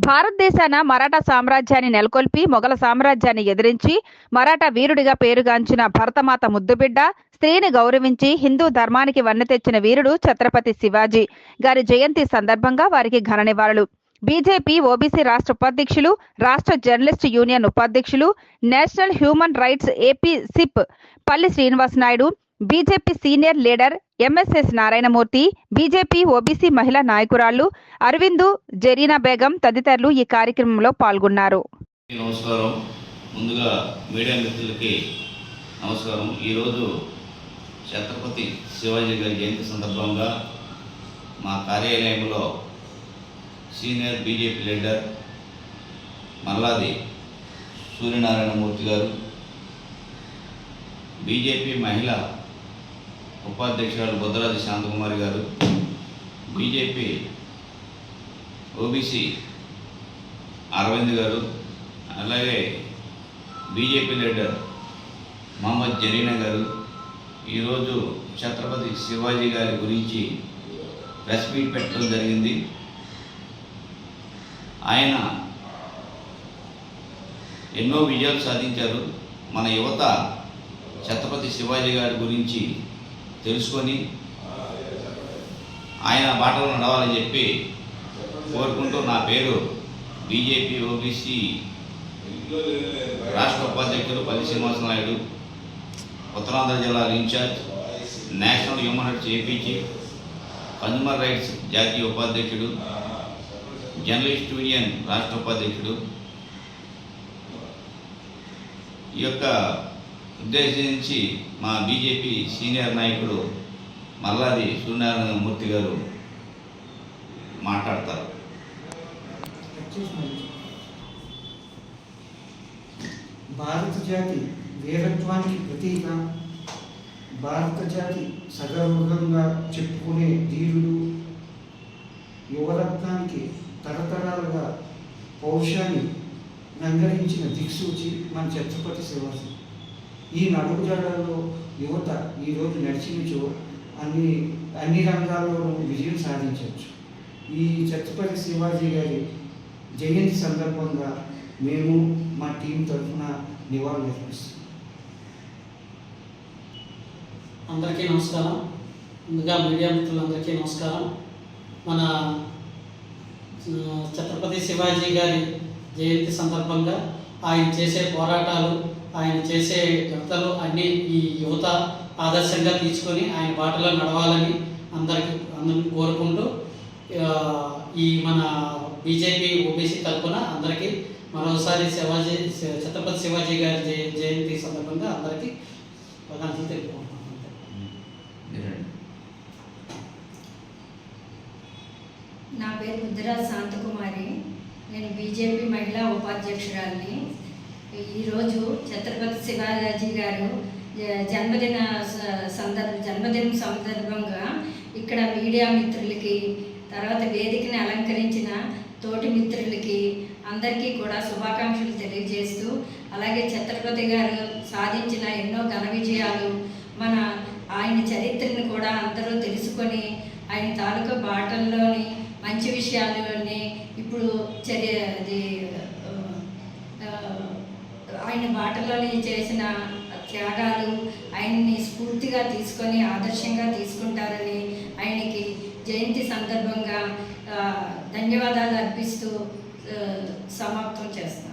భారతదేశాన మరాఠా సామ్రాజ్యాన్ని నెలకొల్పి మొఘల సామ్రాజ్యాన్ని ఎదిరించి మరాఠా వీరుడిగా పేరుగాంచిన భరతమాత ముద్దుబిడ్డ స్త్రీని గౌరవించి హిందూ ధర్మానికి వన్నె తెచ్చిన వీరుడు ఛత్రపతి శివాజీ గారి జయంతి సందర్భంగా వారికి ఘన నివాళులు. బీజేపీ ఓబీసీ రాష్ట్ర ఉపాధ్యక్షులు రాష్ట్ర జర్నలిస్ట్ యూనియన్ ఉపాధ్యక్షులు national human rights AP Sippalli Srinivas Naidu BJP senior leader MSS Narayanamurthy BJP OBC మహిళా నాయకురాళ్ళు అరవిందు జరీనా బేగం తదితరులు ఈ కార్యక్రమంలో పాల్గొన్నారు. నమస్కారం. ముందుగా మీడియా మిత్రులకి నమస్కారం. ఈరోజు ఛత్రపతి శివాజీ గారి జయంతి సందర్భంగా మా కార్యాలయంలో senior BJP leader Malladi Suryanarayanamurthy గారు బీజేపీ మహిళ ఉపాధ్యక్షురాలు బుద్ధరాజు శాంతకుమారి గారు బీజేపీ ఓబీసీ అరవింద్ గారు అలాగే బీజేపీ లీడర్ మహమ్మద్ జరీనా గారు ఈరోజు ఛత్రపతి శివాజీ గారి గురించి ప్రెస్ మీట్ పెట్టడం జరిగింది. ఆయన ఎన్నో విజయాలు సాధించారు. మన యువత ఛత్రపతి శివాజీ గారి గురించి తెలుసుకొని ఆయన బాటలో నడవాలని చెప్పి కోరుకుంటూ నా పేరు బీజేపీ ఓబీసీ రాష్ట్ర ఉపాధ్యక్షులు పల్లి శ్రీనివాస నాయుడు ఉత్తరాంధ్ర జిల్లా in charge national human rights AP chief consumer rights జాతీయ ఉపాధ్యక్షుడు జర్నలిస్ట్ యూనియన్ రాష్ట్ర ఉపాధ్యక్షుడు. ఈ యొక్క ఉద్దేశించి మా బీజేపీ సీనియర్ నాయకుడు మల్లాది సూర్యనారాయణ మూర్తి గారు మాట్లాడతారు. భారత జాతి వీరత్వానికి ప్రతీక. భారత జాతి సగర్వంగా చెప్పుకునే ధీరుడు. యువరత్నానికి తరతరాలుగా పౌరుషాన్ని నంగరించిన దిక్సూచి మన ఛత్రపతి శివాజీ. ఈ నడుగుజాడల్లో యువత ఈరోజు నడిచినచో అన్ని అన్ని రంగాల్లోనూ విజయం సాధించవచ్చు. ఈ ఛత్రపతి శివాజీ గారి జయంతి సందర్భంగా మేము మా టీం తరఫున నివాళులు అర్పిస్తాం అందరికీ నమస్కారం. ముందుగా మీడియా మిత్రులందరికీ నమస్కారం. మన ఛత్రపతి శివాజీ గారి జయంతి సందర్భంగా ఆయన చేసే పోరాటాలు ఆయన చేసే కవితలు అన్నీ ఈ యువత ఆదర్శంగా తీసుకొని ఆయన బాటలో నడవాలని అందరికి అందరిని కోరుకుంటూ ఈ మన బీజేపీ ఓబీసీ తరఫున అందరికీ మరోసారి శివాజీ ఛత్రపతి శివాజీ గారి జయ జయంతి సందర్భంగా అందరికీ శుభాకాంక్షలు తెలుపుకుంటున్నాను. నా పేరు ముద్రా శాంతకుమారి. నేను బీజేపీ మహిళా ఉపాధ్యక్షురాలిని. ఈరోజు ఛత్రపతి శివాజీ గారు జన్మదిన సందర్భ జన్మదినం సందర్భంగా ఇక్కడ మీడియా మిత్రులకి తర్వాత వేదికని అలంకరించిన తోటి మిత్రులకి అందరికీ కూడా శుభాకాంక్షలు తెలియజేస్తూ అలాగే ఛత్రపతి గారు సాధించిన ఎన్నో ఘన విజయాలు మన ఆయన చరిత్రను కూడా అందరూ తెలుసుకొని ఆయన తాలూకా బాటల్లోని మంచి విషయాలలోని ఇప్పుడు చర్య అది ఆయన బాటలోని చేసిన త్యాగాలు ఆయన్ని స్ఫూర్తిగా తీసుకొని ఆదర్శంగా తీసుకుంటారని ఆయనకి జయంతి సందర్భంగా ధన్యవాదాలు అర్పిస్తూ సమాప్తం చేస్తాను